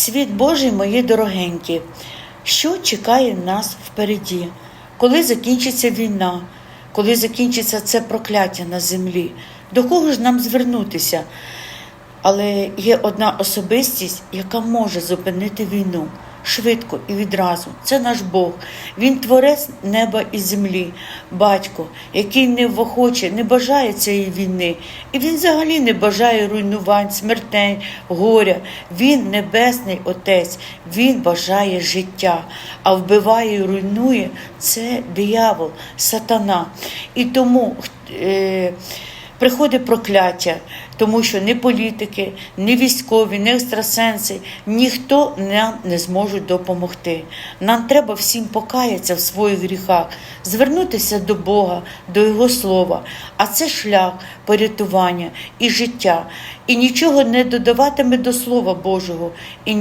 Світ Божий, мої дорогенькі, що чекає нас впереді? Коли закінчиться війна, коли закінчиться це прокляття на землі? До кого ж нам звернутися? Але є одна особистість, яка може зупинити війну швидко і відразу. Це наш Бог. Він творець неба і землі, батько, який не вохоче, не бажає цієї війни. І він взагалі не бажає руйнувань, смертей, горя. Він небесний отець, він бажає життя, а вбиває і руйнує це диявол, сатана. І тому. Е- приходить прокляття, тому що ні політики, ні військові, ні екстрасенси, ніхто нам не зможуть допомогти. Нам треба всім покаятися в своїх гріхах, звернутися до Бога, до Його слова. А це шлях порятування і життя. І нічого не додаватиме до Слова Божого. І